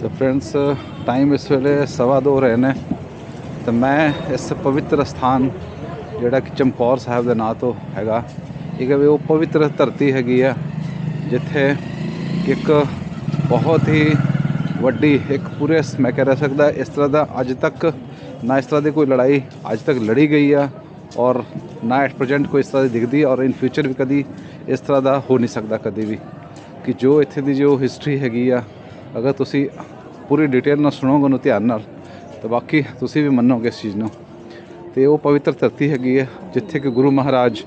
ਤੇ friends time ਇਸ ਵੇਲੇ ਸਵਾ ਦੋ ਰਹੇ ਨੇ। ਤੇ ਮੈਂ ਇਸ ਪਵਿੱਤਰ ਸਥਾਨ, ਜਿਹੜਾ ਕਿ ਚਮਕੌਰ ਸਾਹਿਬ ਦੇ ਨਾਂ ਤੋਂ ਹੈਗਾ, ਇਹ ਵੀ ਉਹ ਪਵਿੱਤਰ ਧਰਤੀ ਹੈਗੀ ਆ, ਜਿੱਥੇ ਇੱਕ ਬਹੁਤ ਹੀ ਵੱਡੀ, ਇੱਕ ਪੂਰੇ ਮੈਂ ਕਹਿ ਸਕਦਾ ਇਸ ਤਰ੍ਹਾਂ ਦਾ ਅੱਜ ਤੱਕ, ਨਾ ਇਸ ਤਰ੍ਹਾਂ ਦੀ ਕੋਈ ਲੜਾਈ ਅੱਜ ਤੱਕ ਲੜੀ ਗਈ ਆ, ਔਰ ਨਾ ਐਟ ਪ੍ਰੈਜ਼ੈਂਟ ਕੋਈ ਇਸ ਤਰ੍ਹਾਂ ਦੀ ਦਿਖਦੀ, ਔਰ ਇਨ ਫਿਊਚਰ ਵੀ ਕਦੀ ਇਸ ਤਰ੍ਹਾਂ ਦਾ ਹੋ ਨਹੀਂ ਸਕਦਾ ਕਦੇ ਵੀ। ਕਿ ਜੋ ਇੱਥੇ ਦੀ ਜੋ ਹਿਸਟਰੀ ਹੈਗੀ ਆ ਅਗਰ ਤੁਸੀਂ ਪੂਰੀ ਡਿਟੇਲ ਨਾਲ ਸੁਣੋਗੇ ਉਹਨੂੰ ਧਿਆਨ ਨਾਲ, ਤਾਂ ਬਾਕੀ ਤੁਸੀਂ ਵੀ ਮੰਨੋਗੇ ਇਸ ਚੀਜ਼ ਨੂੰ। ਤੇ ਉਹ ਪਵਿੱਤਰ ਧਰਤੀ ਹੈਗੀ ਹੈ, ਜਿੱਥੇ ਕਿ ਗੁਰੂ ਮਹਾਰਾਜ,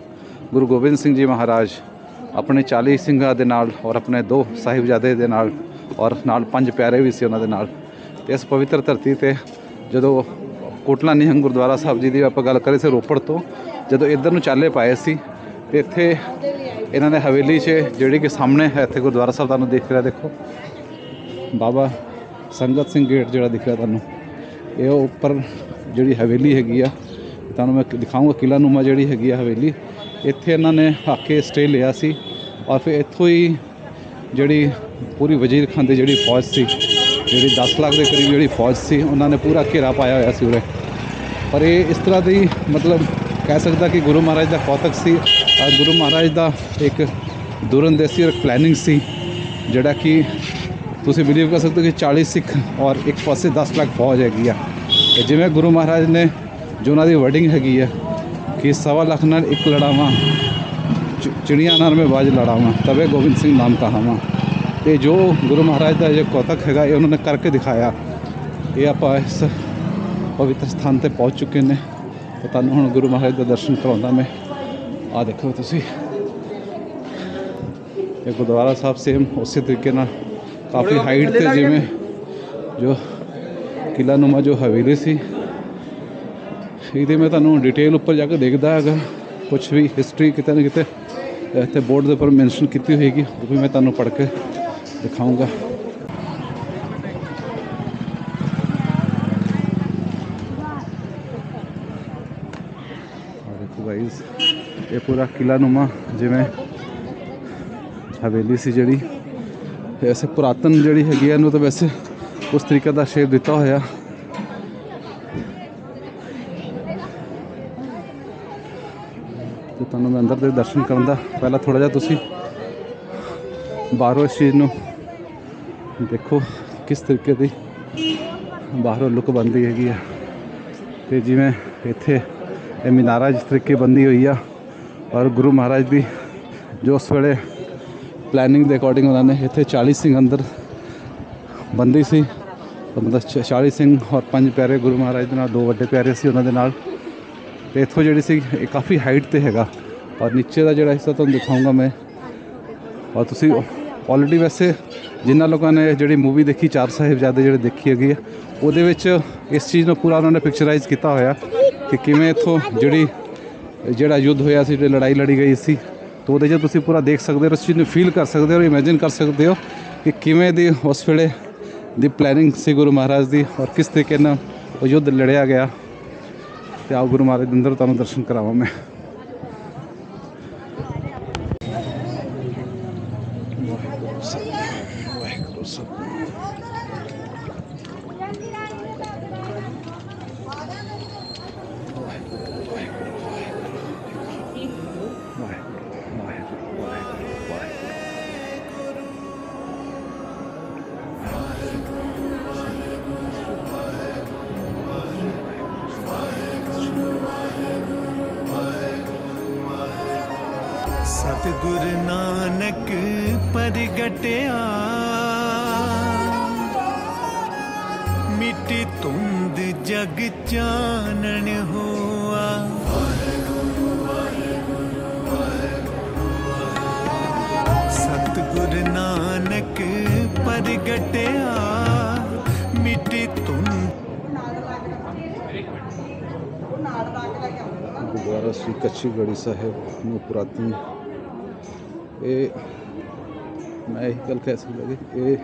ਗੁਰੂ ਗੋਬਿੰਦ ਸਿੰਘ ਜੀ ਮਹਾਰਾਜ ਆਪਣੇ 40 ਸਿੰਘਾਂ ਦੇ ਨਾਲ ਔਰ ਆਪਣੇ ਦੋ ਸਾਹਿਬਜ਼ਾਦੇ ਦੇ ਨਾਲ ਔਰ ਨਾਲ ਪੰਜ ਪਿਆਰੇ ਵੀ ਸੀ ਉਹਨਾਂ ਦੇ ਨਾਲ। ਤੇ ਇਸ ਪਵਿੱਤਰ ਧਰਤੀ ਤੇ ਜਦੋਂ ਕੋਟਲਾ ਨਿਹੰਗ ਗੁਰਦੁਆਰਾ ਸਾਹਿਬ ਜੀ ਦੀ ਆਪਾਂ ਗੱਲ ਕਰੇ ਸੀ ਰੋਪੜ ਤੋਂ, ਜਦੋਂ ਇੱਧਰ ਨੂੰ ਚਾਲੇ ਪਾਏ ਸੀ, ਤੇ ਇੱਥੇ ਇਹਨਾਂ ਨੇ ਹਵੇਲੀ 'ਚ ਜਿਹੜੀ ਕਿ ਸਾਹਮਣੇ ਹੈ, ਇੱਥੇ ਗੁਰਦੁਆਰਾ ਸਾਹਿਬ ਤੁਹਾਨੂੰ ਦੇਖ ਰਿਹਾ ਦੇਖੋ ਬਾਬਾ ਸੰਗਤ ਸਿੰਘ ਗੇਟ ਜਿਹੜਾ ਦਿਖ ਰਿਹਾ ਤੁਹਾਨੂੰ, ਇਹ ਉੱਪਰ ਜਿਹੜੀ ਹਵੇਲੀ ਹੈਗੀ ਆ, ਤੁਹਾਨੂੰ ਮੈਂ ਦਿਖਾਊਂਗਾ ਕਿਲਾ ਨੂਮਾ ਜਿਹੜੀ ਹੈਗੀ ਆ ਹਵੇਲੀ। ਇੱਥੇ ਇਹਨਾਂ ਨੇ ਆ ਕੇ ਸਟੇ ਲਿਆ ਸੀ ਔਰ ਫਿਰ ਇੱਥੋਂ ਹੀ ਜਿਹੜੀ ਪੂਰੀ ਵਜ਼ੀਰ ਖਾਨ ਦੀ ਜਿਹੜੀ ਫੌਜ ਸੀ, ਜਿਹੜੀ 10 ਲੱਖ ਦੇ ਕਰੀਬ ਜਿਹੜੀ ਫੌਜ ਸੀ, ਉਹਨਾਂ ਨੇ ਪੂਰਾ ਘੇਰਾ ਪਾਇਆ ਹੋਇਆ ਸੀ ਉਰੇ। ਪਰ ਇਹ ਇਸ ਤਰ੍ਹਾਂ ਦੀ ਮਤਲਬ ਕਹਿ ਸਕਦਾ ਕਿ ਗੁਰੂ ਮਹਾਰਾਜ ਦਾ ਕੌਤਕ ਸੀ। ਔਰ ਗੁਰੂ ਮਹਾਰਾਜ ਦਾ ਇੱਕ ਦੂਰੰਦੇਸੀ ਔਰ ਪਲੈਨਿੰਗ ਸੀ, ਜਿਹੜਾ ਕਿ ਤੁਸੀਂ ਬਿਲੀਵ ਕਰ ਸਕਦੇ ਹੋ ਕਿ 40 ਸਿੱਖ ਔਰ ਇੱਕ ਪਾਸੇ 10 ਲੱਖ ਫੌਜ ਹੈਗੀ ਆ। ਤੇ ਜਿਵੇਂ ਗੁਰੂ ਮਹਾਰਾਜ ਨੇ ਜੋ ਉਹਨਾਂ ਦੀ ਵਰਡਿੰਗ ਹੈਗੀ ਆ ਕਿ ਸਵਾ ਲੱਖ ਨਾਲ ਇੱਕ ਲੜਾਵਾਂ, ਚ- ਚਿੜੀਆਂ ਨਾਲ ਮੈਂ ਬਾਜ ਲੜਾਵਾਂ, ਤਵੇ ਗੋਬਿੰਦ ਸਿੰਘ ਨਾਮ ਕਹਾਵਾਂ। ਤੇ ਜੋ ਗੁਰੂ ਮਹਾਰਾਜ ਦਾ ਇਹ ਕੌਤਕ ਹੈਗਾ, ਇਹ ਉਹਨਾਂ ਨੇ ਕਰਕੇ ਦਿਖਾਇਆ। ਇਹ ਆਪਾਂ ਇਸ ਪਵਿੱਤਰ ਸਥਾਨ ਤੇ ਪਹੁੰਚ ਚੁੱਕੇ ਨੇ। ਤੇ ਤੁਹਾਨੂੰ ਹੁਣ ਗੁਰੂ ਮਹਾਰਾਜ ਦਾ ਦਰਸ਼ਨ ਕਰਾਉਂਦਾ ਮੈਂ। ਆ ਦੇਖੋ ਤੁਸੀਂ। ਇਹ ਗੁਰਦੁਆਰਾ ਸਾਹਿਬ ਸੇਮ ਉਸੇ ਤਰੀਕੇ ਨਾਲ ਕਾਫੀ ਹਾਈਟ ਤੇ ਜਿਵੇਂ ਜੋ ਕਿਲਾ ਨੂਮਾ ਜੋ ਹਵੇਲੀ ਸੀ। ਇਹਦੇ ਮੈਂ ਤੁਹਾਨੂੰ ਡਿਟੇਲ ਉੱਪਰ ਜਾ ਕੇ ਦੇਖਦਾ ਹੈਗਾ। ਕੁਝ ਵੀ ਹਿਸਟਰੀ ਕਿਤੇ ਨਾ ਕਿਤੇ ਇੱਥੇ ਬੋਰਡ ਦੇ ਉੱਪਰ ਮੈਂਸ਼ਨ ਕੀਤੀ ਹੋਏਗੀ ਉਹ ਵੀ ਮੈਂ ਤੁਹਾਨੂੰ ਪੜ੍ਹ ਕੇ ਦਿਖਾਊਂਗਾ। ਆ ਦੇਖੋ ਗਾਇਸ ਇਹ ਪੂਰਾ ਕਿਲਾ ਨੂਮਾ ਜਿਵੇਂ ਹਵੇਲੀ ਸੀ ਜਿਹੜੀ। ਤੇ ਐਸੇ ਪੁਰਾਤਨ ਜਿਹੜੀ ਹੈਗੀ ਆ, ਇਹਨੂੰ ਤਾਂ ਵੈਸੇ ਉਸ ਤਰੀਕੇ ਦਾ ਸ਼ੇਪ ਦਿੱਤਾ ਹੋਇਆ। ਤੇ ਤੁਹਾਨੂੰ ਮੈਂ ਅੰਦਰ ਦੇ ਦਰਸ਼ਨ ਕਰਨ ਦਾ ਪਹਿਲਾਂ ਥੋੜਾ ਜਿਹਾ ਤੁਸੀਂ ਬਾਹਰੋਂ ਇਸ ਚੀਜ਼ ਨੂੰ ਦੇਖੋ, ਕਿਸ ਤਰੀਕੇ ਦੀ ਬਾਹਰੋਂ ਲੁੱਕ ਬੰਦੀ ਹੈਗੀ ਆ। ਤੇ ਜਿਵੇਂ ਇੱਥੇ ਇਹ ਮੀਨਾਰਾ ਜਿਸ ਤਰੀਕੇ ਬੰਦੀ ਹੋਈ ਆ, ਔਰ ਗੁਰੂ ਮਹਾਰਾਜ ਦੀ ਜੋ ਉਸ ਵੇਲੇ ਪਲੈਨਿੰਗ ਦੇ ਅਕੋਰਡਿੰਗ ਉਹਨਾਂ ਨੇ ਇੱਥੇ 40 ਸਿੰਘ ਅੰਦਰ ਬੰਦੀ ਸੀ। ਮਤਲਬ ਚ- 40 ਸਿੰਘ ਔਰ ਪੰਜ ਪਿਆਰੇ ਗੁਰੂ ਮਹਾਰਾਜ ਦੇ ਨਾਲ, ਦੋ ਵੱਡੇ ਪਿਆਰੇ ਸੀ ਉਹਨਾਂ ਦੇ ਨਾਲ। ਤੇ ਇੱਥੋਂ ਜਿਹੜੀ ਸੀ, ਇਹ ਕਾਫੀ ਹਾਈਟ ਤੇ ਹੈਗਾ। ਔਰ ਨੀਚੇ ਦਾ ਜਿਹੜਾ ਹਿੱਸਾ ਤੁਹਾਨੂੰ ਦਿਖਾਊਂਗਾ ਮੈਂ। ਔਰ ਤੁਸੀਂ ਆਲਰੇਡੀ ਵੈਸੇ ਜਿਨ੍ਹਾਂ ਲੋਕਾਂ ਨੇ ਜਿਹੜੀ ਮੂਵੀ ਦੇਖੀ, ਚਾਰ ਸਾਹਿਬਜ਼ਾਦੇ ਜਿਹੜੇ ਦੇਖੀ ਹੈਗੀ ਆ, ਉਹਦੇ ਵਿੱਚ ਇਸ ਚੀਜ਼ ਨੂੰ ਪੂਰਾ ਉਹਨਾਂ ਨੇ ਪਿਕਚਰਾਈਜ਼ ਕੀਤਾ ਹੋਇਆ ਕਿ ਕਿਵੇਂ ਇੱਥੋਂ ਜਿਹੜੀ ਜਿਹੜਾ ਯੁੱਧ ਹੋਇਆ ਸੀ, ਜਿਹੜੀ ਲੜਾਈ ਲੜੀ ਗਈ ਸੀ ਤਾਂ ਉਹਦੇ 'ਚ ਤੁਸੀਂ ਪੂਰਾ ਦੇਖ ਸਕਦੇ ਹੋ ਉਸ ਚੀਜ਼ ਨੂੰ ਫੀਲ ਕਰ ਸਕਦੇ ਹੋ ਇਮੇਜਿਨ ਕਰ ਸਕਦੇ ਹੋ ਕਿ ਕਿਵੇਂ ਦੀ ਉਸ ਵੇਲੇ ਦੀ ਪਲੈਨਿੰਗ ਸੀ ਗੁਰੂ ਮਹਾਰਾਜ ਦੀ ਔਰ ਕਿਸ ਤਰੀਕੇ ਨਾਲ ਉਹ ਯੁੱਧ ਲੜਿਆ ਗਿਆ। ਤੇ ਆਓ ਗੁਰੂ ਮਹਾਰਾਜ ਦੇ ਅੰਦਰ ਤੁਹਾਨੂੰ ਦਰਸ਼ਨ ਕਰਾਵਾਂ ਮੈਂ। ਸਤਿਗੁਰ ਨਾਨਕ ਪ੍ਰਗਟਿਆ। ਮਿੱਟੀ ਤੁੰਦ ਜਗ ਚਾਨਣ ਹੋਆ। ਸਤਿਗੁਰ ਨਾਨਕ ਪ੍ਰਗਟਿਆ। ਮਿੱਟੀ ਤੁੰਦ ਗੁਰਦੁਆਰਾ ਸ੍ਰੀ ਕੱਚੀ ਗੜੀ ਸਾਹਿਬ ਨੂੰ ਪੁਰਾਤਨ ਇਹ ਮੈਂ ਇਹ ਗੱਲ ਕਹਿ ਸਕਦਾ ਕਿ ਇਹ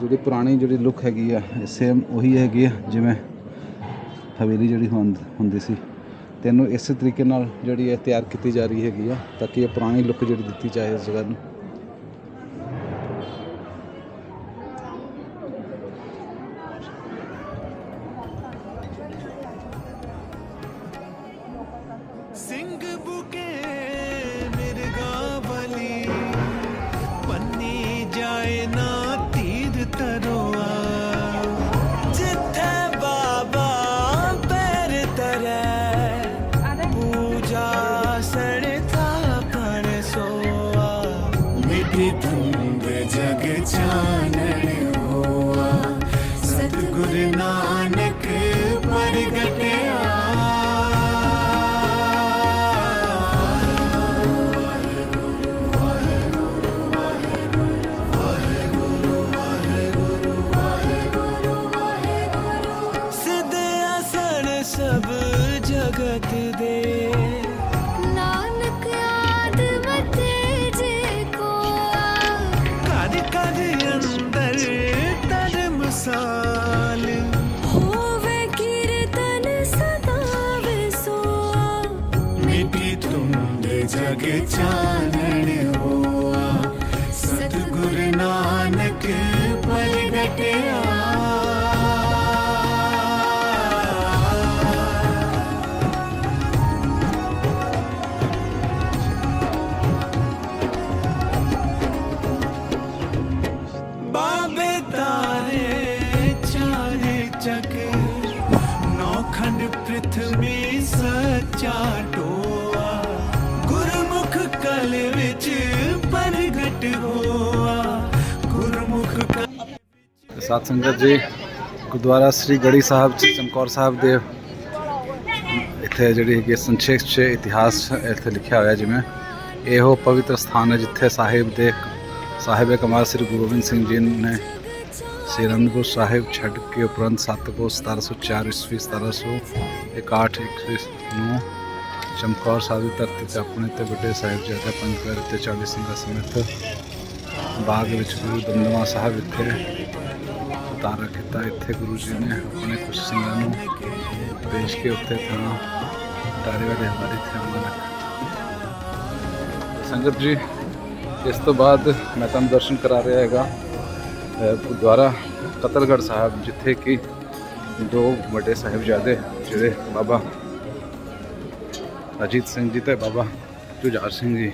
ਜਿਹੜੀ ਪੁਰਾਣੀ ਜਿਹੜੀ ਲੁੱਕ ਹੈਗੀ ਆ ਸੇਮ ਉਹੀ ਹੈਗੀ ਆ ਜਿਵੇਂ ਹਵੇਲੀ ਜਿਹੜੀ ਹੁੰਦ- ਹੁੰਦੀ ਸੀ। ਤੈਨੂੰ ਇਸੇ ਤਰੀਕੇ ਨਾਲ ਜਿਹੜੀ ਇਹ ਤਿਆਰ ਕੀਤੀ ਜਾ ਰਹੀ ਹੈਗੀ ਆ, ਤਾਂ ਕਿ ਇਹ ਪੁਰਾਣੀ ਲੁੱਕ ਜਿਹੜੀ ਦਿੱਤੀ ਜਾਏ ਇਸ ਜਗ੍ਹਾ ਨੂੰ। ਦੇ। ਨਾਨਕ ਆਦਮ ਜੇ ਕੋ ਕਦ ਕਦ ਅੰਦਰ ਧਰਮਸਾਲ ਹੋਵੇ ਕੀਰਤਨ ਸਦਾ ਵਿਸੋਆ। ਮਿੱਟੀ ਧੁੰਦ ਜਗ ਚਾਨਣ ਹੋਆ। ਸਤਿਗੁਰ ਨਾਨਕ ਪ੍ਰਗਟਿਆ। ਸਾਧ ਸੰਗਤ ਜੀ, ਗੁਰਦੁਆਰਾ ਸ੍ਰੀ ਗੜੀ ਸਾਹਿਬ ਚ ਚਮਕੌਰ ਸਾਹਿਬ ਦੇ ਇੱਥੇ ਜਿਹੜੀ ਹੈਗੀ ਹੈ ਸੰਖੇਪ ਚ ਇਤਿਹਾਸ ਇੱਥੇ ਲਿਖਿਆ ਹੋਇਆ ਜਿਵੇਂ, ਇਹੋ ਪਵਿੱਤਰ ਸਥਾਨ ਹੈ ਜਿੱਥੇ ਸਾਹਿਬ ਦੇ ਸਾਹਿਬ ਕਮਾਲ ਸ੍ਰੀ ਗੁਰੂ ਗੋਬਿੰਦ ਸਿੰਘ ਜੀ ਨੇ ਸ੍ਰੀ ਅਨੰਦਪੁਰ ਸਾਹਿਬ ਛੱਡ ਕੇ ਉਪਰੰਤ 7 ਕੋ 1704 ਈਸਵੀ 1761 ਈਸਵੀ ਨੂੰ ਚਮਕੌਰ ਸਾਹਿਬ ਦੀ ਧਰਤੀ ਤੇ ਆਪਣੇ ਤੇ ਵੱਡੇ ਸਾਹਿਬ ਜ਼ਿਆਦਾ ਪੰਜ ਪਿਆਰੇ ਤੇ 40 ਸਿੰਘਾਂ ਸਮੇਤ ਬਾਗ ਵਿੱਚ ਗੁਰੂ ਦਮਦਮਾ ਸਾਹਿਬ ਇੱਥੇ ਤਾਰਾ ਕੀਤਾ ਇੱਥੇ ਗੁਰੂ ਜੀ ਨੇ ਆਪਣੇ ਕੁਝ ਸਿੰਘਾਂ ਨੂੰ ਪੇਸ਼ ਕੇ ਉੱਤੇ ਥਾਂ ਟਾਰੇ ਵਾਲੇ ਹਮਾਰੇ ਥੇ ਸੰਗਤ ਜੀ, ਇਸ ਤੋਂ ਬਾਅਦ ਮੈਂ ਤੁਹਾਨੂੰ ਦਰਸ਼ਨ ਕਰਾ ਰਿਹਾ ਹੈਗਾ ਗੁਰਦੁਆਰਾ ਕਤਲਗੜ ਸਾਹਿਬ, ਜਿੱਥੇ ਕਿ ਦੋ ਵੱਡੇ ਸਾਹਿਬਜ਼ਾਦੇ, ਜਿਹੜੇ ਬਾਬਾ ਅਜੀਤ ਸਿੰਘ ਜੀ ਤੇ ਬਾਬਾ ਜੁਝਾਰ ਸਿੰਘ ਜੀ,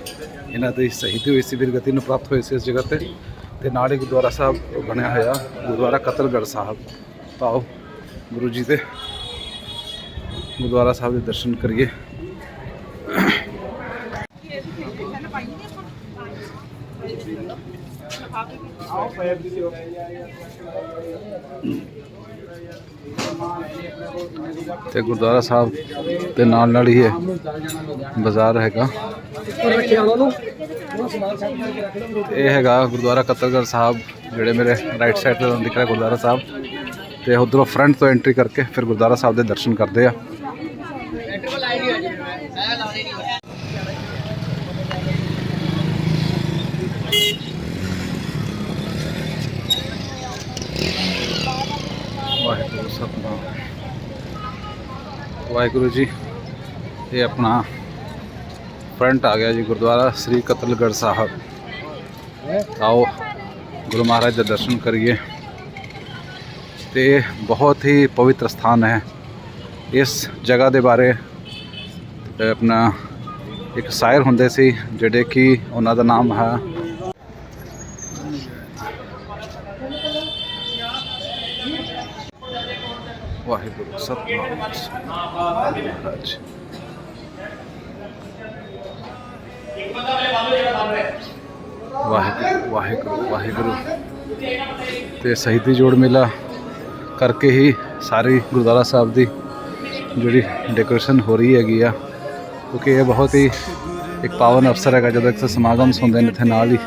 ਇਹਨਾਂ ਦੀ ਸ਼ਹੀਦੀ ਹੋਈ ਸੀ, ਵੀਰਗਤੀ ਨੂੰ ਪ੍ਰਾਪਤ ਹੋਈ ਸੀ ਇਸ ਜਗ੍ਹਾ ਤੇ। ਤੇ ਨਾਲ ਹੀ ਗੁਰਦੁਆਰਾ ਸਾਹਿਬ ਬਣਿਆ ਹੋਇਆ, ਗੁਰਦੁਆਰਾ ਕਤਲਗੜ੍ਹ ਸਾਹਿਬ। ਤਾਂ ਆਓ ਗੁਰੂ ਜੀ ਦੇ ਗੁਰਦੁਆਰਾ ਸਾਹਿਬ ਦੇ ਦਰਸ਼ਨ ਕਰੀਏ। ਤੇ ਗੁਰਦੁਆਰਾ ਸਾਹਿਬ ਦੇ ਨਾਲ ਨਾਲ ਹੀ ਹੈ ਬਾਜ਼ਾਰ ਹੈਗਾ। ਇਹ ਹੈਗਾ ਗੁਰਦੁਆਰਾ ਕਤਲਗੜ੍ਹ ਸਾਹਿਬ, ਜਿਹੜੇ ਮੇਰੇ ਰਾਈਟ ਸਾਈਡ ਤੇ ਦਿਖ ਰਿਹਾ ਗੁਰਦੁਆਰਾ ਸਾਹਿਬ। ਤੇ ਉਧਰੋਂ ਫਰੰਟ ਤੋਂ ਐਂਟਰੀ ਕਰਕੇ ਫਿਰ ਗੁਰਦੁਆਰਾ ਸਾਹਿਬ ਦੇ ਦਰਸ਼ਨ ਕਰਦੇ ਆ ਵਾਹਿਗੁਰੂ ਸਤਨਾਮ ਵਾਹਿਗੁਰੂ ਜੀ। ਇਹ ਆਪਣਾ ਫਰੰਟ ਆ ਗਿਆ ਜੀ ਗੁਰਦੁਆਰਾ, ਸ੍ਰੀ ਕਤਲਗੜ੍ਹ ਸਾਹਿਬ। ਆਓ, ਗੁਰੂ ਮਹਾਰਾਜ ਦੇ ਦਰਸ਼ਨ ਕਰੀਏ। ਤੇ ਬਹੁਤ ਹੀ ਪਵਿੱਤਰ ਸਥਾਨ ਹੈ। ਇਸ ਜਗ੍ਹਾ ਦੇ ਬਾਰੇ ਆਪਣਾ ਇੱਕ ਸ਼ਾਇਰ ਹੁੰਦੇ ਸੀ, ਜਿਹੜੇ ਕਿ ਉਹਨਾਂ ਦਾ ਨਾਮ ਹੈ ਤੇ ਸ਼ਹੀਦੀ ਜੋੜ ਮੇਲਾ ਕਰਕੇ ਹੀ ਸਾਰੀ ਗੁਰਦੁਆਰਾ ਸਾਹਿਬ ਦੀ ਜਿਹੜੀ ਡੈਕੋਰੇਸ਼ਨ ਹੋ ਰਹੀ ਹੈਗੀ ਆ, ਕਿਉਂਕਿ ਇਹ ਬਹੁਤ ਹੀ ਇੱਕ ਪਾਵਨ ਅਵਸਰ ਹੈਗਾ, ਜਦੋਂ ਇੱਥੇ ਸਮਾਗਮ ਹੁੰਦੇ ਨੇ, ਇੱਥੇ ਨਾਲ ਹੀ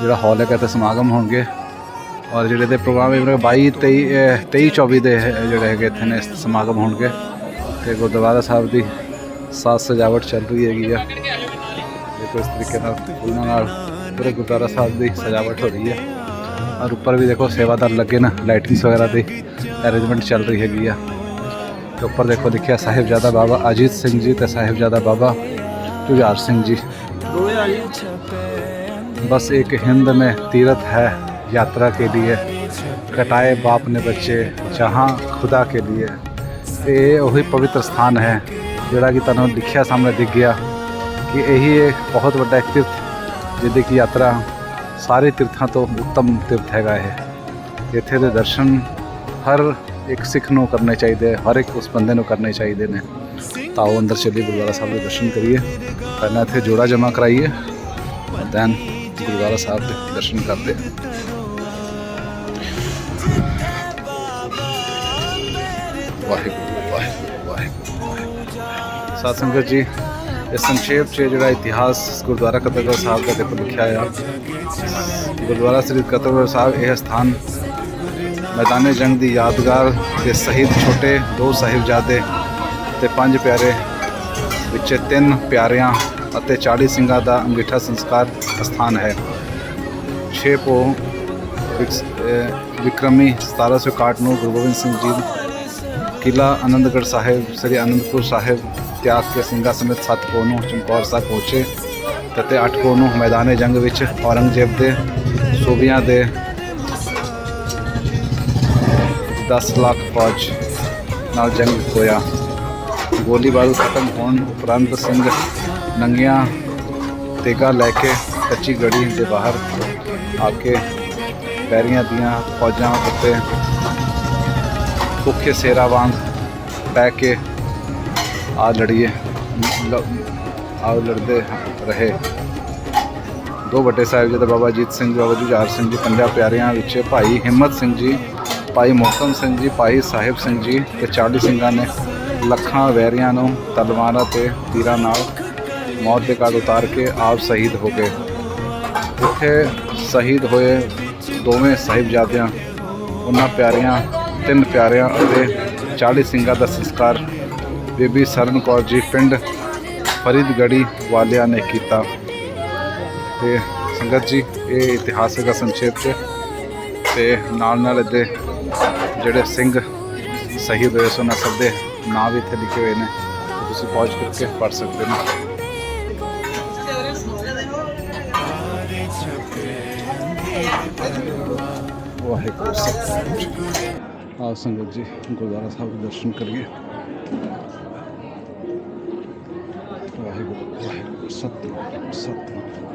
ਜਿਹੜਾ ਹਾਲ ਹੈਗਾ ਤੇ ਸਮਾਗਮ ਹੋਣਗੇ। ਔਰ ਜਿਹੜੇ ਦੇ ਪ੍ਰੋਗਰਾਮ ਇਹ 22 23 ਅਹ 23 24 ਦੇ ਜਿਹੜੇ ਹੈਗੇ ਇੱਥੇ ਨੇ ਸਮਾਗਮ ਹੋਣਗੇ। ਤੇ ਗੁਰਦੁਆਰਾ ਸਾਹਿਬ ਦੀ ਸਾਜ ਸਜਾਵਟ ਚੱਲ ਰਹੀ ਹੈਗੀ ਆ। ਦੇਖੋ ਇਸ ਤਰੀਕੇ ਨਾਲ, ਫੁੱਲਾਂ ਨਾਲ ਪੂਰੇ ਗੁਰਦੁਆਰਾ ਸਾਹਿਬ ਦੀ ਸਜਾਵਟ ਹੋ ਰਹੀ ਹੈ। और ऊपर भी देखो, सेवादार लगे ना लाइटिंग्स वगैरह की अरेंजमेंट चल रही है उपर तो ऊपर देखो, देखिए, साहेबजादा बाबा, अजीत सिंह जी तो साहेबजादा बाबा जुझार सिंह जी। बस एक हिंद में तीरथ है यात्रा के लिए, कटाए बाप ने बच्चे, जहाँ खुदा के लिए। ये वही पवित्र स्थान है जोड़ा कि तुम लिखिया सामने दिख गया, कि यही एक बहुत बड़ा तीर्थ ज़िंदगी यात्रा ਸਾਰੇ ਤੀਰਥਾਂ ਤੋਂ ਉੱਤਮ ਤੀਰਥ ਹੈਗਾ ਇਹ ਇੱਥੇ ਦੇ ਦਰਸ਼ਨ ਹਰ ਇੱਕ ਸਿੱਖ ਨੂੰ ਕਰਨੇ ਚਾਹੀਦੇ ਹਰ ਇੱਕ ਉਸ ਬੰਦੇ ਨੂੰ ਕਰਨੇ ਚਾਹੀਦੇ ਨੇ ਤਾਂ ਆਓ ਅੰਦਰ ਚੱਲੀਏ ਗੁਰਦੁਆਰਾ ਸਾਹਿਬ ਦੇ ਦਰਸ਼ਨ ਕਰੀਏ ਪਹਿਲਾਂ ਇੱਥੇ ਜੋੜਾ ਜਮਾ ਕਰਾਈਏ ਦੈਨ ਗੁਰਦੁਆਰਾ ਸਾਹਿਬ ਦੇ ਦਰਸ਼ਨ ਕਰਦੇ ਹਾਂ ਵਾਹਿਗੁਰੂ ਵਾਹਿਗੁਰੂ ਵਾਹਿਗੁਰੂ ਸਾਧ ਸੰਗਤ ਜੀ ਇਹ ਸੰਖੇਪ 'ਚ ਜਿਹੜਾ ਇਤਿਹਾਸ ਗੁਰਦੁਆਰਾ ਕਤਰਗੜ੍ਹ ਸਾਹਿਬ ਦਾ ਦੇਖੋ ਲਿਖਿਆ ਆ ਗੁਰਦੁਆਰਾ ਸ੍ਰੀ ਕਤਰਗੜ੍ਹ ਸਾਹਿਬ, ਇਹ ਸਥਾਨ ਮੈਦਾਨੇ ਜੰਗ ਦੀ ਯਾਦਗਾਰ ਦੇ ਸ਼ਹੀਦ ਛੋਟੇ ਦੋ ਸਾਹਿਬਜ਼ਾਦੇ ਤੇ ਪੰਜ ਪਿਆਰੇ ਵਿੱਚ ਤਿੰਨ ਪਿਆਰਿਆਂ ਅਤੇ 40 ਸਿੰਘਾਂ ਦਾ ਅੰਗੀਠਾ ਸੰਸਕਾਰ ਸਥਾਨ ਹੈ। 6 ਪੋ ਵਿਕਰਮੀ 1761 ਨੂੰ ਗੁਰੂ ਗੋਬਿੰਦ ਸਿੰਘ ਜੀ ਕਿਲਾ ਆਨੰਦਗੜ੍ਹ ਸਾਹਿਬ, ਸ੍ਰੀ ਆਨੰਦਪੁਰ ਸਾਹਿਬ ਤਿਆਗ ਕੇ ਸਿੰਘਾਂ ਸਮੇਤ ਸੱਤ ਪੋ ਨੂੰ ਚਮਕੌਰ ਸਾਹਿਬ ਪਹੁੰਚੇ। ਅਤੇ 8 ਪੋ ਨੂੰ ਮੈਦਾਨੇ ਜੰਗ ਵਿੱਚ ਔਰੰਗਜ਼ੇਬ ਦੇ ਸੂਬਿਆਂ ਦੇ 10 ਲੱਖ ਫੌਜ ਨਾਲ ਜੰਗ ਹੋਇਆ। ਗੋਲੀਬਾਰੀ ਖਤਮ ਹੋਣ ਉਪਰੰਤ ਸਿੰਘ ਨੰਗੀਆਂ ਤੇਗਾ ਲੈ ਕੇ ਕੱਚੀ ਗੜੀ ਦੇ ਬਾਹਰ ਆ ਕੇ ਪੈਰੀਆਂ ਦੀਆਂ ਫੌਜਾਂ ਉੱਤੇ ਭੁੱਖੇ ਸੇਰਾ ਵਾਂਗ ਪੈ ਕੇ ਆ ਲੜੀਏ। ਲ- ਲੜਦੇ ਰਹੇ। ਦੋ ਵੱਡੇ ਸਾਹਿਬਜ਼ਾਦੇ ਬਾਬਾ ਜੀਤ ਸਿੰਘ ਜੀ, ਬਾਬਾ ਜੁਝਾਰ ਸਿੰਘ ਜੀ, ਪੰਜਾਂ ਪਿਆਰਿਆਂ ਵਿੱਚ ਭਾਈ ਹਿੰਮਤ ਸਿੰਘ ਜੀ, ਭਾਈ ਮੋਹਕਮ ਸਿੰਘ ਜੀ, ਭਾਈ ਸਾਹਿਬ ਸਿੰਘ ਜੀ ਤੇ 40 ਸਿੰਘਾਂ ਨੇ ਲੱਖਾਂ ਵੈਰੀਆਂ ਨੂੰ ਤਲਵਾਰਾਂ ਤੇ ਤੀਰਾਂ ਨਾਲ ਮੌਤ ਦੇ ਘਾਟ ਉਤਾਰ ਕੇ ਆਪ ਸ਼ਹੀਦ ਹੋ ਗਏ। ਉੱਥੇ ਸ਼ਹੀਦ ਹੋਏ ਦੋਵੇਂ ਸਾਹਿਬਜ਼ਾਦਿਆਂ, ਉਹਨਾਂ ਪਿਆਰਿਆਂ, ਤਿੰਨ ਪਿਆਰਿਆਂ ਅਤੇ 40 ਸਿੰਘਾਂ ਦਾ ਸੰਸਕਾਰ ਬੀਬੀ ਸਰਨ ਕੌਰ ਜੀ, ਪਿੰਡ ਫਰੀਦਗੜੀ ਵਾਲਿਆਂ ਨੇ ਕੀਤਾ। ਤੇ ਸੰਗਤ ਜੀ, ਇਹ ਇਤਿਹਾਸ ਹੈਗਾ ਸੰਖੇਪ 'ਚ। ਤੇ ਨਾਲ ਨਾਲ ਇਹਦੇ ਜਿਹੜੇ ਸਿੰਘ ਸ਼ਹੀਦ ਹੋਏ ਸੋ ਸਭ ਦੇ ਨਾਂ ਵੀ ਇੱਥੇ ਲਿਖੇ ਹੋਏ ਨੇ। ਤੁਸੀਂ ਪਹੁੰਚ ਕਰਕੇ ਪੜ੍ਹ ਸਕਦੇ ਹੋ। ਵਾਹਿਗੁਰੂ ਸਤਿਨਾਮ ਆਓ ਸੰਗਤ ਜੀ, ਗੁਰਦੁਆਰਾ ਸਾਹਿਬ ਦੇ ਦਰਸ਼ਨ ਕਰੀਏ।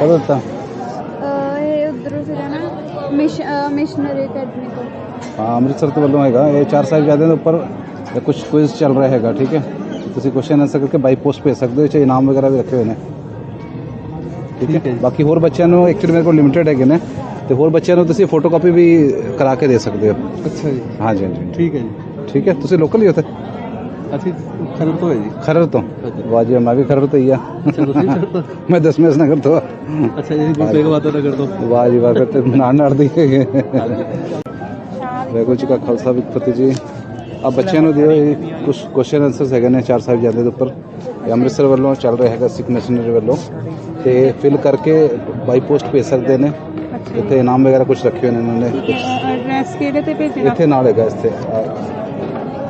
ਕਦੋਂ ਦਿੱਤਾ? ਅਹ ਇਹ ਉਧਰੋਂ ਸੀਗਾ ਨਾ ਮਿਸ਼ ਮਿਸ਼ਨਰੀ ਅਕੈਡਮੀ ਤੋਂ। ਹਾਂ ਅੰਮ੍ਰਿਤਸਰ ਤੋਂ ਵੱਲੋਂ ਹੈਗਾ। ਇਹ ਚਾਰ ਸਾਹਿਬਜ਼ਾਦਿਆਂ ਦੇ ਉੱਪਰ ਕੁਝ ਕੁਇਜ਼ ਚੱਲ ਰਿਹਾ ਹੈਗਾ ਠੀਕ ਹੈ? ਤੁਸੀਂ ਕੁਐਸਚਨ ਆਨਸਰ ਕਰਕੇ ਬਾਈ ਪੋਸਟ ਭੇਜ ਸਕਦੇ ਹੋ ਇਹ 'ਚ ਇਨਾਮ ਵਗੈਰਾ ਵੀ ਰੱਖੇ ਹੋਏ ਨੇ। ਠੀਕ ਹੈ? ਬਾਕੀ ਹੋਰ ਬੱਚਿਆਂ ਨੂੰ ਐਕਚੁਅਲੀ ਮੇਰੇ ਕੋਲ ਲਿਮਿਟਿਡ ਹੈਗੇ ਨੇ। ਤੇ ਹੋਰ ਬੱਚਿਆਂ ਨੂੰ ਤੁਸੀਂ ਫੋਟੋਕਾਪੀ ਵੀ ਕਰਾ ਕੇ ਦੇ ਸਕਦੇ ਹੋ। ਅੱਛਾ ਜੀ। ਹਾਂਜੀ ਹਾਂਜੀ। ਠੀਕ ਹੈ ਜੀ। ਠੀਕ ਹੈ? ਤੁਸੀਂ ਲੋਕਲ ਹੀ ਹੋ ਉੱਥੇ? ਅਸੀਂ ਖਰੜ ਤੋਂ ਹੈ ਜੀ। ਖਰੜ ਤੋਂ? ਵਾਜੀ ਮੈਂ ਵੀ ਖਰੜ ਤੋਂ ਹੀ ਆ। ਮੈਂ ਦਸਮੇਸ ਨਗਰ ਤੋਂ ਅੱਛਾ ਜੀ ਗੁਰੂ ਤੇਗ ਬਹਾਦਰ ਨਗਰ ਤੋਂ। ਵਾਜੀ ਵਾਹ ਤੇ ਨਾਲ ਨਾਲ ਦੀ ਵੈਗੁਰੂ ਜੀ ਕਾ ਖਾਲਸਾ ਵੀ ਜੀ ਆ ਬੱਚਿਆਂ ਨੂੰ ਦਿਓ ਕੁਝ ਕੁਐਸਚਨ ਆਨਸਰਸ ਹੈਗੇ ਨੇ ਚਾਰ ਸਾਹਿਬ ਜਾਂਦੇ ਦੇ ਉੱਪਰ। ਅੰਮ੍ਰਿਤਸਰ ਵੱਲੋਂ ਚੱਲ ਰਿਹਾ ਹੈਗਾ ਸਿੱਖ ਮਿਸ਼ਨਰੀ ਵੱਲੋਂ। ਤੇ ਫਿਲ ਕਰਕੇ ਬਾਈ ਪੋਸਟ ਭੇਜ ਸਕਦੇ ਨੇ। ਇੱਥੇ ਇਨਾਮ ਵਗੈਰਾ ਕੁਝ ਰੱਖੇ ਹੋਏ ਨੇ ਇਹਨਾਂ ਨੇ। ਐਡਰੈਸ ਕਿਹਦੇ ਤੇ ਭੇਜਣਾ? ਇੱਥੇ ਨਾਲ ਹੈਗਾ ਇੱਥੇ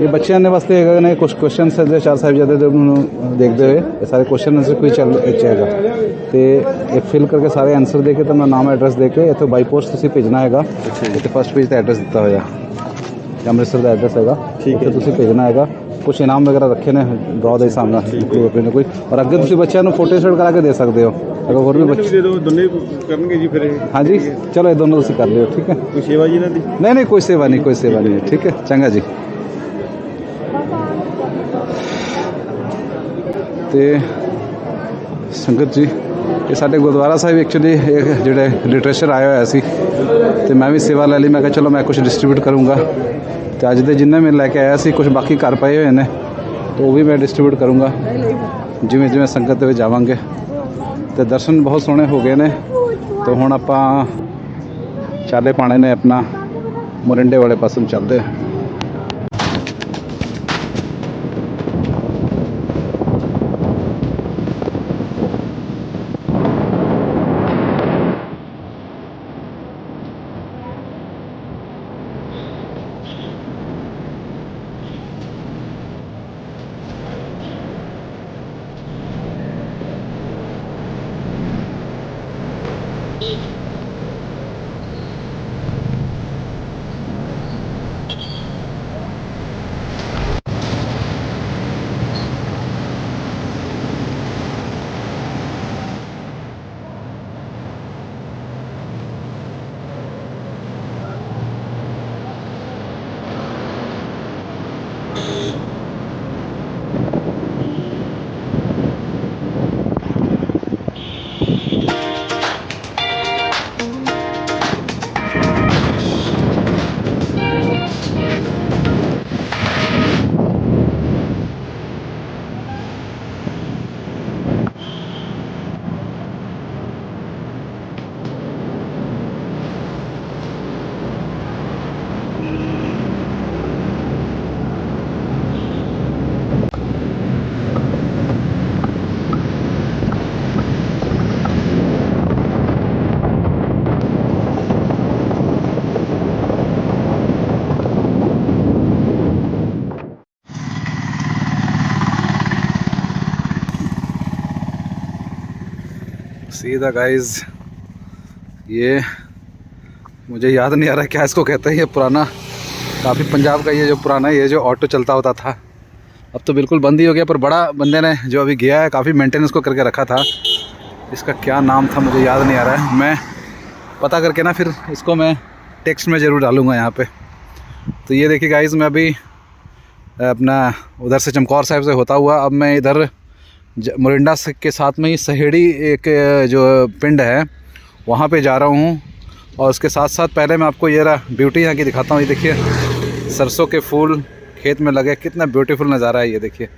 ਇਹ ਬੱਚਿਆਂ ਦੇ ਵਾਸਤੇ ਹੈਗਾ ਨੇ ਕੁਝ ਕੁਐਸਚਨਸ ਹੈ ਜਿਹੜੇ ਚਾਰ ਸਾਹਿਬਜ਼ਾਦੇ ਦੇ ਨੂੰ ਦੇਖਦੇ ਹੋਏ। ਇਹ ਸਾਰੇ ਕੁਐਸਚਨ ਆਨਸਰ ਕੋਈ ਚੱਲ ਹੈਗਾ। ਤੇ ਇਹ ਫਿਲ ਕਰਕੇ ਸਾਰੇ ਆਨਸਰ ਦੇ ਕੇ ਤਾਂ ਨਾਮ ਐਡਰੈਸ ਦੇ ਕੇ ਇੱਥੇ ਬਾਈ ਪੋਸਟ ਤੁਸੀਂ ਭੇਜਣਾ ਹੈਗਾ। ਇੱਥੇ ਫਸਟ ਪੇਜ ਤੇ ਐਡਰੈਸ ਦਿੱਤਾ ਹੋਇਆ। ਅੰਮ੍ਰਿਤਸਰ ਦਾ ਐਡਰੈਸ ਹੈਗਾ। ਉੱਥੇ ਤੁਸੀਂ ਭੇਜਣਾ ਹੈਗਾ। ਕੁਝ ਇਨਾਮ ਵਗੈਰਾ ਰੱਖੇ ਨੇ ਡਰਾ ਦੇ ਹਿਸਾਬ ਨਾਲ ਕੋਈ ਨਾ ਕੋਈ। ਔਰ ਅੱਗੇ ਤੁਸੀਂ ਬੱਚਿਆਂ ਨੂੰ ਫੋਟੋ ਸਟੇਟ ਕਰਾ ਕੇ ਦੇ ਸਕਦੇ ਹੋ। ਅਗਰ ਹੋਰ ਵੀ ਬੱਚੇ ਦੇ ਦੋ ਦੋਨੇ ਕਰਨਗੇ ਜੀ ਫਿਰ ਹਾਂਜੀ। ਚਲੋ ਇਹ ਦੋਨੋਂ ਤੁਸੀਂ ਕਰ ਲਿਓ ਠੀਕ ਹੈ। ਕੋਈ ਸੇਵਾ ਜੀ ਇਹਨਾਂ ਦੀ? ਨਹੀਂ ਨਹੀਂ ਕੋਈ ਸੇਵਾ ਨਹੀਂ ਕੋਈ ਸੇਵਾ ਨਹੀਂ। ਹੈ, ਠੀਕ ਹੈ। ਚੰਗਾ ਜੀ। ਤੇ ਸੰਗਤ ਜੀ, ਇਹ ਸਾਡੇ ਗੁਰਦੁਆਰਾ ਸਾਹਿਬ ਐਕਚੁਅਲੀ ਇਹ ਜਿਹੜੇ ਲਿਟਰੇਚਰ ਆਇਆ ਹੋਇਆ ਸੀ, ਤੇ ਮੈਂ ਵੀ ਸੇਵਾ ਲੈ ਲਈ, ਮੈਂ ਕਿਹਾ ਚਲੋ ਮੈਂ ਕੁਝ ਡਿਸਟ੍ਰੀਬਿਊਟ ਕਰੂੰਗਾ। ਤੇ ਅੱਜ ਦੇ ਜਿੰਨੇ ਮੈਂ ਲੈ ਕੇ ਆਇਆ ਸੀ ਕੁਝ ਬਾਕੀ ਘਰ ਪਏ ਹੋਏ ਨੇ, ਤੇ ਉਹ ਵੀ ਮੈਂ ਡਿਸਟ੍ਰੀਬਿਊਟ ਕਰੂੰਗਾ। ਜਿਵੇਂ ਜਿਵੇਂ ਸੰਗਤ ਦੇ ਵਿੱਚ ਜਾਵਾਂਗੇ। ਤੇ ਦਰਸ਼ਨ ਬਹੁਤ ਸੋਹਣੇ ਹੋ ਗਏ ਨੇ। ਤੇ ਹੁਣ ਆਪਾਂ ਚਾਲੇ ਪਾਣੇ ਨੇ ਆਪਣਾ, ਮੋਰਿੰਡੇ ਵਾਲੇ ਪਾਸੇ ਨੂੰ ਚੱਲਦੇ ਹਾਂ। सीधा गाइस ये मुझे याद नहीं आ रहा क्या इसको कहते हैं, ये पुराना, काफ़ी पंजाब का ये जो पुराना, ये जो ऑटो चलता होता था। अब तो बिल्कुल बंद ही हो गया, पर बड़ा बंदे ने जो अभी गया है, काफ़ी मेंटेनेंस को करके रखा था। इसका क्या नाम था, मुझे याद नहीं आ रहा है। मैं पता करके ना, फिर इसको मैं टेक्स्ट में ज़रूर डालूँगा यहाँ पे। तो ये देखिए गाइज़ मैं अभी अपना उधर से चमकौर साहब से होता हुआ, अब मैं इधर मोरिंडा के साथ में ही सहेड़ी एक, जो पिंड है, वहाँ पे जा रहा हूँ। और उसके साथ साथ पहले मैं आपको ये रहा, ब्यूटी यहाँ की दिखाता हूँ। ये देखिए, सरसों के फूल खेत में लगे, कितना ब्यूटीफुल नज़ारा है ये देखिए।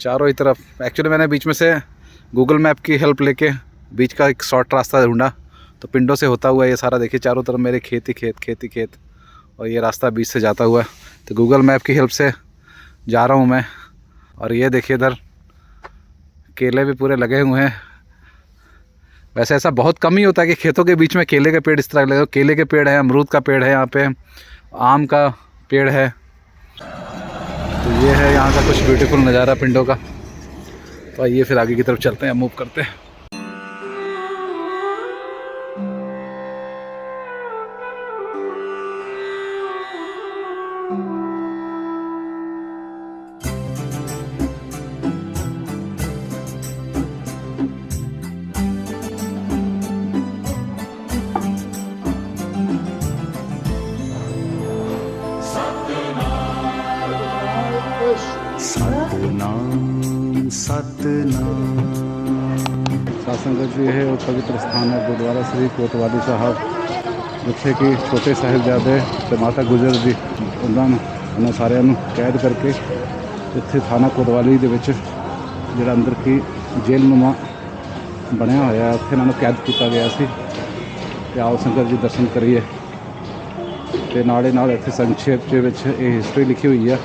चारों ही तरफ़ एक्चुअली मैंने बीच में से गूगल मैप की हेल्प लेके बीच का एक शॉर्ट रास्ता ढूंढा तो पिंडों से होता हुआ ये सारा देखिए, चारों तरफ़ मेरे खेत ही खेत खेत ही खेत। और ये रास्ता बीच से जाता हुआ तो गूगल मैप की हेल्प से जा रहा हूँ मैं। और ये देखिए इधर, केले भी पूरे लगे हुए हैं। वैसे ऐसा बहुत कम ही होता है कि खेतों के बीच में केले के पेड़ इस तरह लगे केले के पेड़ हैं, अमरूद का पेड़ है यहाँ पे, आम का पेड़ है। तो ये है यहाँ का कुछ ब्यूटीफुल नज़ारा पिंडों का। तो आइए फिर आगे की तरफ़ चलते हैं मूव करते हैं। ਸੰਗਤ ਜੀ, ਇਹ ਪਵਿੱਤਰ ਸਥਾਨ ਹੈ, ਗੁਰਦੁਆਰਾ ਸ੍ਰੀ ਕੋਤਵਾਲੀ ਸਾਹਿਬ, ਜਿੱਥੇ ਕਿ ਛੋਟੇ ਸਾਹਿਬਜ਼ਾਦੇ ਤੇ ਮਾਤਾ ਗੁਜਰ ਜੀ ਉਹਨਾਂ ਨੂੰ, ਉਹਨਾਂ ਸਾਰਿਆਂ ਨੂੰ ਕੈਦ ਕਰਕੇ ਇੱਥੇ ਥਾਣਾ ਕੋਤਵਾਲੀ ਦੇ ਵਿੱਚ ਜਿਹੜਾ ਅੰਦਰ ਕੀ ਜੇਲ੍ਹ ਨੁਮਾ ਬਣਿਆ ਹੋਇਆ ਉੱਥੇ ਇਹਨਾਂ ਨੂੰ ਕੈਦ ਕੀਤਾ ਗਿਆ ਸੀ। ਤੇ ਆਓ ਸੰਗਤ ਜੀ ਦਰਸ਼ਨ ਕਰੀਏ। ਤੇ ਨਾਲੇ ਨਾਲ ਇੱਥੇ ਸੰਖੇਪ ਦੇ ਵਿੱਚ ਇਹ ਹਿਸਟਰੀ ਲਿਖੀ ਹੋਈ ਆ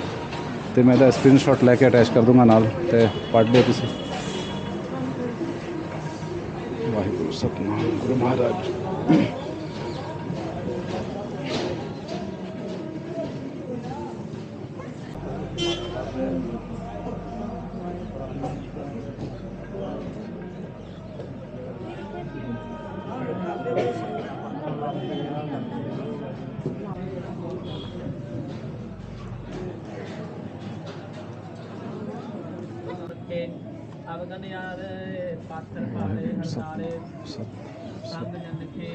ਤੇ ਮੈਂ ਇਹਦਾ ਸਕਰੀਨਸ਼ਾਟ ਲੈ ਕੇ ਅਟੈਚ ਕਰ ਦੂੰਗਾ ਨਾਲ, ਤੇ ਪੜ੍ਹ ਲਓ ਤੁਸੀਂ। ਸਤਨਾਮ ਗੁਰੂ ਮਹਾਰਾਜ ਕੇ ਅਵਗਨ ਯਾਰ ਪਾਤਰ ਪਾਲੇ ਹਸਾਰੇ ਸੰਗ ਜਨ ਕੇ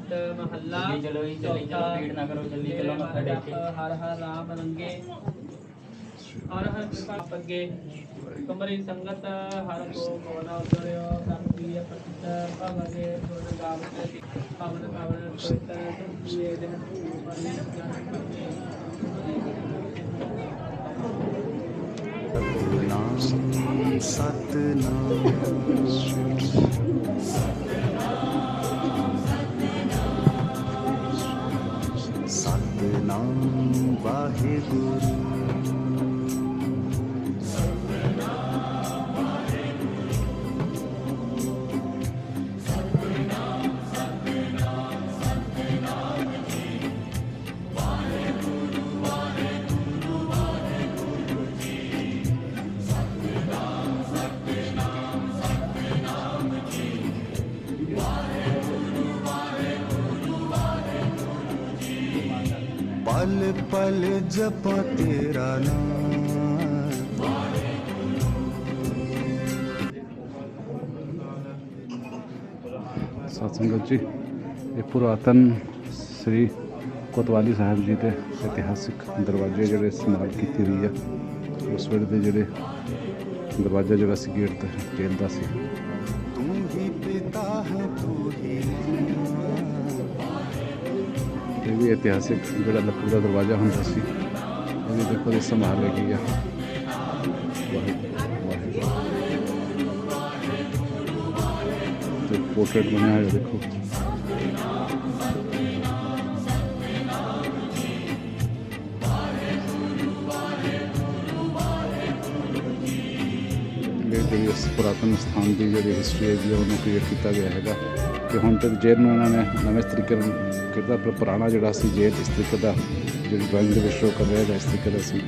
ਨਾਟ ਮਹੱਲਾ ਚਲੋ ਜੀ ਚਲੀ ਚਲੋ ਭੀੜ ਨਾ ਕਰੋ ਜਲਦੀ ਚਲੋ ਮੱਥਾ ਟੇਕੇ ਹਰ ਹਰ ਰਾਮ ਰੰਗੇ। ਹਰ ਹਰ ਕਿਰਪਾ ਪੱਗੇ। ਕਮਰੀ ਸੰਗਤ ਹਰ ਕੋ ਮੋਨਾ ਉਤਰਿਓ ਕਰਤੀ ਪ੍ਰਤਿਤ ਭਵਗੇ ਗੁਣ ਗਾਵਤ ਪਵਨ ਪਵਨ ਪਵਿੱਤਰ ਤੁਮੀਏ ਦਿਨ ਪਰਮੇ ਸਤਨਾਮ ਸਤਨਾਮ ਸਤਨਾਮ। ਪਲ ਪਲ ਜਪਾਂ ਤੇਰਾ ਨਾਮ ਸਤਸੰਗਤ ਜੀ ਇਹ ਪੁਰਾਤਨ ਸ੍ਰੀ ਕੋਤਵਾਲੀ ਸਾਹਿਬ ਜੀ ਦੇ ਇਤਿਹਾਸਿਕ ਦਰਵਾਜ਼ੇ ਜਿਹੜੇ ਇਸਤੇਮਾਲ ਕੀਤੀ ਹੋਈ ਆ ਉਸ ਵੇਲੇ ਦੇ ਜਿਹੜੇ ਦਰਵਾਜ਼ਾ ਜਿਹੜਾ ਸੀ ਗੇਟ ਤੇ ਜੇਲ੍ਹ ਦਾ ਸੀ ਵੀ ਇਤਿਹਾਸਿਕ ਜਿਹੜਾ ਲੱਕੜ ਦਾ ਦਰਵਾਜ਼ਾ ਹੁੰਦਾ ਸੀ ਇਹ ਵੀ ਦੇਖੋ ਇਹ ਸੰਭਾਲ ਗਈ ਆ ਵਾਹਿਗੁਰੂ ਵਾਹਿਗੁਰੂ ਤੇ ਪੋਰਟਰੇਟ ਬਣਿਆ ਹੋਇਆ ਦੇਖੋ ਇਹ ਜਿਹੜੀ ਇਸ ਪੁਰਾਤਨ ਸਥਾਨ ਦੀ ਜਿਹੜੀ ਹਿਸਟਰੀ ਹੈਗੀ ਆ ਉਹਨੂੰ ਕ੍ਰੀਏਟ ਕੀਤਾ ਗਿਆ ਹੈਗਾ ਕਿ ਹੁਣ ਤੱਕ ਜੇਲ੍ਹ ਨੂੰ ਇਹਨਾਂ ਨੇ ਨਵੇਂ ਤਰੀਕੇ ਨਾਲ ਕੀਤਾ, ਪਰ ਪੁਰਾਣਾ ਜਿਹੜਾ ਸੀ ਜੇਲ੍ਹ, ਇਸ ਤਰੀਕੇ ਦਾ ਜਿਹੜੀ ਡਰਾਇੰਗ ਦੇ ਵਿੱਚ ਸ਼ੋ ਕਰ ਰਿਹਾ ਹੈਗਾ ਇਸ ਤਰੀਕੇ ਦਾ ਸੀ।